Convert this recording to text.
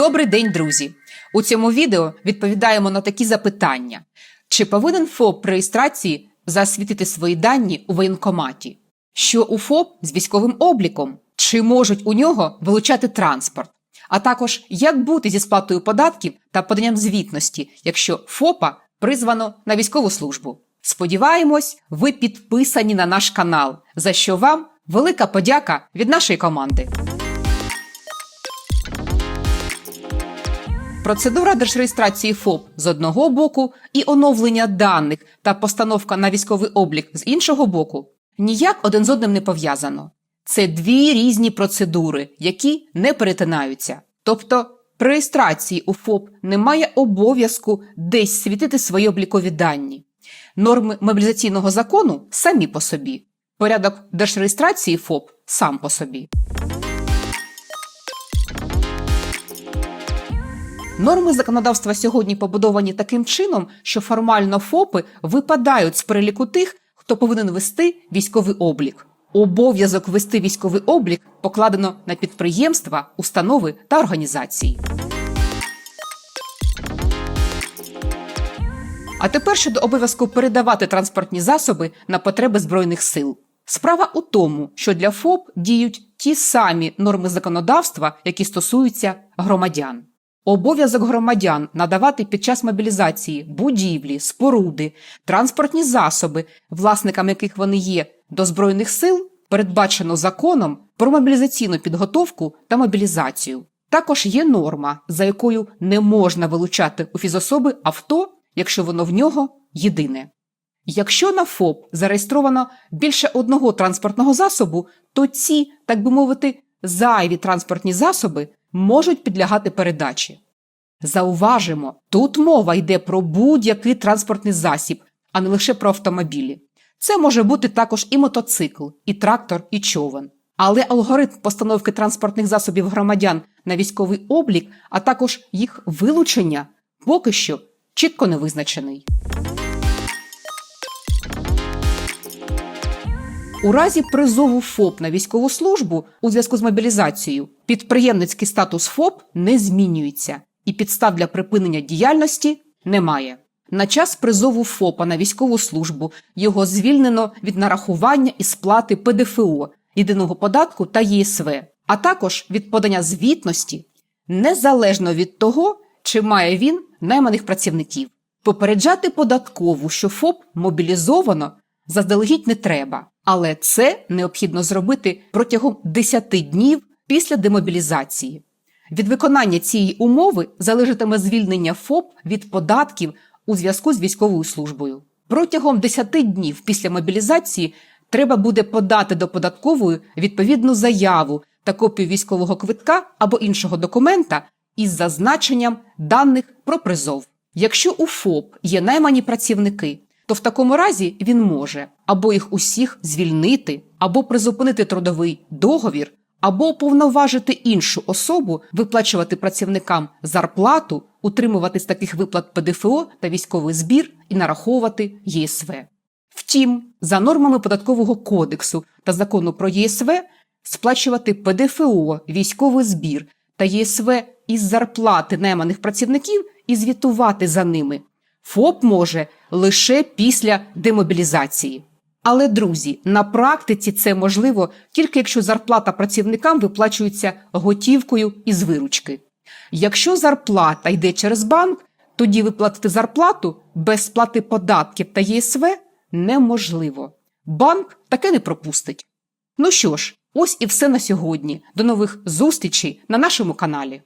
Добрий день, друзі! У цьому відео відповідаємо на такі запитання: чи повинен ФОП при реєстрації засвітити свої дані у воєнкоматі? Що у ФОП з військовим обліком? Чи можуть у нього вилучати транспорт? А також як бути зі сплатою податків та поданням звітності, якщо ФОПа призвано на військову службу? Сподіваємось, ви підписані на наш канал, за що вам велика подяка від нашої команди. Процедура держреєстрації ФОП з одного боку і оновлення даних та постановка на військовий облік з іншого боку ніяк один з одним не пов'язано. Це дві різні процедури, які не перетинаються. Тобто при реєстрації у ФОП немає обов'язку десь світити свої облікові дані. Норми мобілізаційного закону самі по собі. Порядок держреєстрації ФОП сам по собі. Норми законодавства сьогодні побудовані таким чином, що формально ФОПи випадають з переліку тих, хто повинен вести військовий облік. Обов'язок вести військовий облік покладено на підприємства, установи та організації. А тепер щодо обов'язку передавати транспортні засоби на потреби Збройних сил. Справа у тому, що для ФОП діють ті самі норми законодавства, які стосуються громадян. Обов'язок громадян надавати під час мобілізації будівлі, споруди, транспортні засоби, власниками яких вони є, до Збройних сил передбачено законом про мобілізаційну підготовку та мобілізацію. Також є норма, за якою не можна вилучати у фізособи авто, якщо воно в нього єдине. Якщо на ФОП зареєстровано більше одного транспортного засобу, то ці, так би мовити, зайві транспортні засоби можуть підлягати передачі. Зауважимо, тут мова йде про будь-який транспортний засіб, а не лише про автомобілі. Це може бути також і мотоцикл, і трактор, і човен. Але алгоритм постановки транспортних засобів громадян на військовий облік, а також їх вилучення поки що чітко не визначений. У разі призову ФОП на військову службу у зв'язку з мобілізацією підприємницький статус ФОП не змінюється і підстав для припинення діяльності немає. На час призову ФОПа на військову службу його звільнено від нарахування і сплати ПДФО, єдиного податку та ЄСВ, а також від подання звітності незалежно від того, чи має він найманих працівників. Попереджати податкову, що ФОП мобілізовано, заздалегідь не треба, але це необхідно зробити протягом 10 днів після демобілізації. Від виконання цієї умови залежатиме звільнення ФОП від податків у зв'язку з військовою службою. Протягом 10 днів після мобілізації треба буде подати до податкової відповідну заяву та копію військового квитка або іншого документа із зазначенням даних про призов. Якщо у ФОП є наймані працівники, то в такому разі він може або їх усіх звільнити, або призупинити трудовий договір, або уповноважити іншу особу виплачувати працівникам зарплату, утримувати з таких виплат ПДФО та військовий збір і нараховувати ЄСВ. Втім, за нормами податкового кодексу та закону про ЄСВ сплачувати ПДФО, військовий збір та ЄСВ із зарплати найманих працівників і звітувати за ними. ФОП може лише після демобілізації. Але, друзі, на практиці це можливо тільки якщо зарплата працівникам виплачується готівкою із виручки. Якщо зарплата йде через банк, тоді виплатити зарплату без сплати податків та ЄСВ неможливо. Банк таке не пропустить. Ну що ж, ось і все на сьогодні. До нових зустрічей на нашому каналі.